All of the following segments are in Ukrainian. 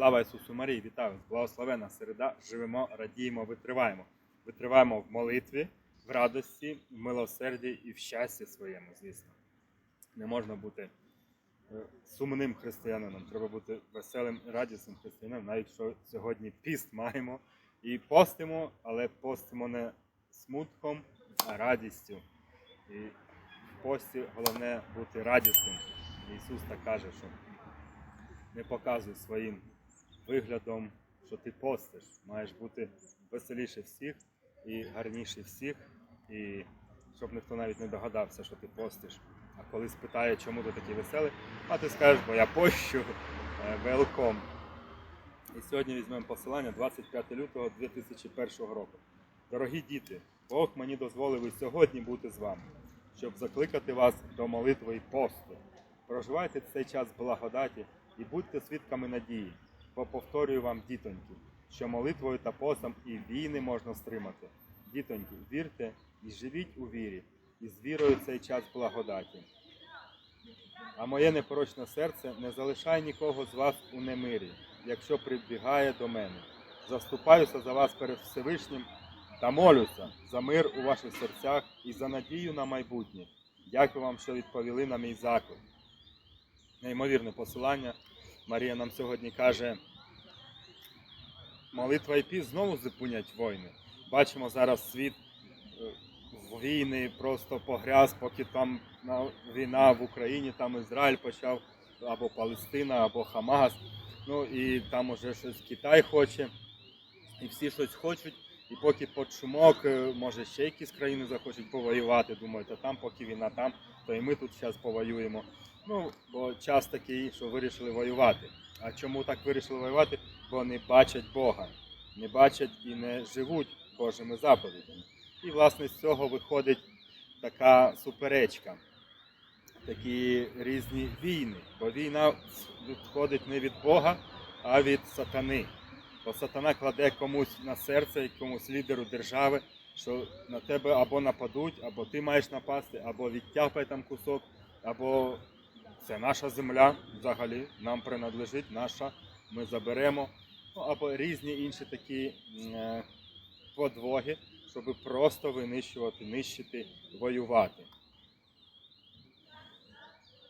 Слава Ісусу Марії, вітаю! Благословена середа, живемо, радіємо, витриваємо. Витриваємо в молитві, в радості, в милосерді і в щасті своєму, звісно. Не можна бути е, сумним християнином, треба бути веселим і радісним християнином, навіть що сьогодні піст маємо і постимо, але постимо не смутком, а радістю. І в пості головне бути радісним. Ісус так каже, що не показуй своїм виглядом, що ти постиш. Маєш бути веселіше всіх і гарніше всіх, і щоб ніхто навіть не догадався, що ти постиш. А коли спитає, чому ти такий веселий, а ти скажеш, бо я пощу, велком. І сьогодні візьмемо посилання 25 лютого 2001 року. Дорогі діти, Бог мені дозволив і сьогодні бути з вами, щоб закликати вас до молитви і посту. Проживайте цей час благодаті і будьте свідками надії, бо повторюю вам, дітоньки, що молитвою та постом і війни можна стримати. Дітоньки, вірте і живіть у вірі, і з вірою цей час благодаті. А моє непорочне серце не залишає нікого з вас у немирі, якщо прибігає до мене. Заступаюся за вас перед Всевишнім та молюся за мир у ваших серцях і за надію на майбутнє. Дякую вам, що відповіли на мій заклик. Неймовірне посилання. Марія нам сьогодні каже, молитва і піс знову зупинять війни. Бачимо зараз світ е, війни просто погряз, поки там війна в Україні, там Ізраїль почав, або Палестина, або Хамас. Ну і там уже щось Китай хоче, і всі щось хочуть. І поки під е, може ще якісь країни захочуть повоювати, думають, а там, поки війна там, то і ми тут зараз повоюємо. Ну, бо час такий, що вирішили воювати. А чому так вирішили воювати? Бо не бачать Бога, не бачать і не живуть Божими заповідями. І власне з цього виходить така суперечка, такі різні війни. Бо війна відходить не від Бога, а від сатани. Бо сатана кладе комусь на серце, якомусь лідеру держави, що на тебе або нападуть, або ти маєш напасти, або відтяпай там кусок, або це наша земля взагалі, нам принадлежить, наша, ми заберемо. Ну, або різні інші такі е, подвоги, щоб просто винищувати, нищити, воювати.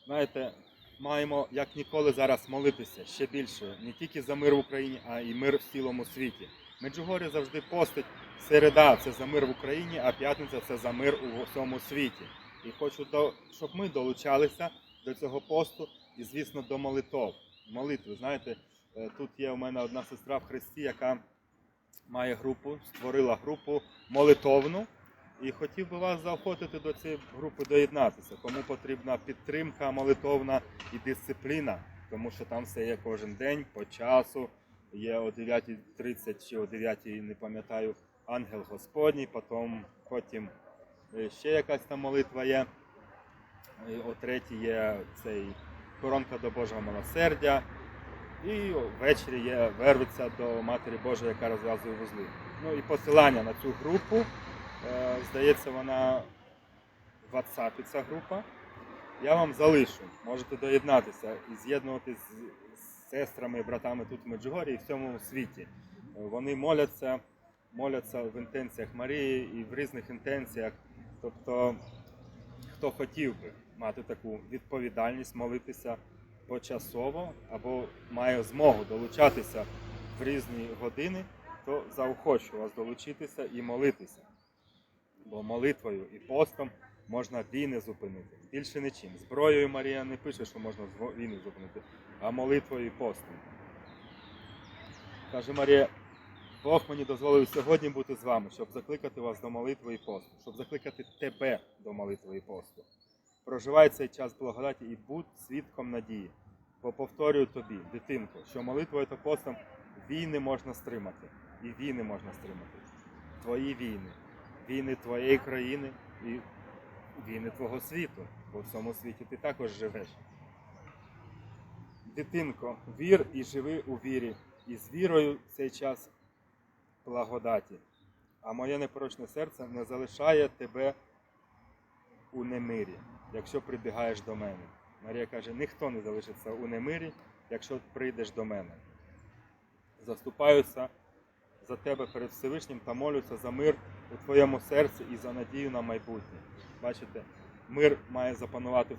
Знаєте, маємо як ніколи зараз молитися ще більше, не тільки за мир в Україні, а й мир в цілому світі. Меджугорі завжди постить середа це за мир в Україні, а п'ятниця це за мир у всьому світі. І хочу, щоб ми долучалися до цього посту і, звісно, до молитов. Молитви. Знаєте, е, тут є у мене одна сестра в Христі, яка має групу, створила групу молитовну. І хотів би вас заохотити до цієї групи доєднатися. Кому потрібна підтримка молитовна і дисципліна, тому що там все є кожен день по часу. Є о 9.30 чи о 9.00, не пам'ятаю, ангел Господній, потім, потім е, ще якась там молитва є. О третій є цей коронка до Божого милосердя. І ввечері є вервиця до Матері Божої, яка розв'язує вузли. Ну і посилання на цю групу. Е, Здається, вона в WhatsApp ця група. Я вам залишу. Можете доєднатися і з'єднуватись з- сестрами і братами тут в Меджугорі і в цьому світі. Вони моляться, моляться в інтенціях Марії і в різних інтенціях. Тобто, хто хотів би мати таку відповідальність, молитися почасово або має змогу долучатися в різні години, то заохочу вас долучитися і молитися. Бо молитвою і постом можна війни зупинити. Більше нічим. Зброєю Марія не пише, що можна війни зупинити, а молитвою і постом. Каже Марія, Бог мені дозволив сьогодні бути з вами, щоб закликати вас до молитви і посту, щоб закликати тебе до молитви і посту. Проживай цей час благодаті і будь свідком надії. Бо повторюю тобі, дитинко, що молитвою та постом війни можна стримати. І війни можна стримати. Твої війни, війни твоєї країни і війни твого світу, бо в цьому світі ти також живеш. Дитинко, вір і живи у вірі, і з вірою цей час благодаті. А моє непорочне серце не залишає тебе у немирі, якщо прибігаєш до мене. Марія каже, ніхто не залишиться у немирі, якщо прийдеш до мене. заступаюся за тебе перед Всевишнім та молюся за мир у твоєму серці і за надію на майбутнє. Бачите, мир має запанувати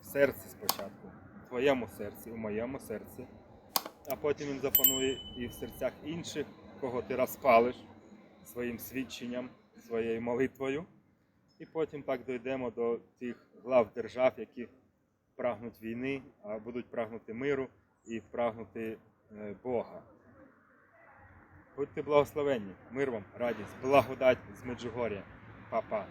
в серці спочатку, в твоєму серці, у моєму серці, а потім він запанує і в серцях інших, кого ти розпалиш своїм свідченням, своєю молитвою. І потім так дійдемо до тих глав держав, які прагнуть війни, а будуть прагнути миру і прагнути е, Бога. Будьте благословенні, мир вам, радість, благодать з Меджугор'я. Па-па.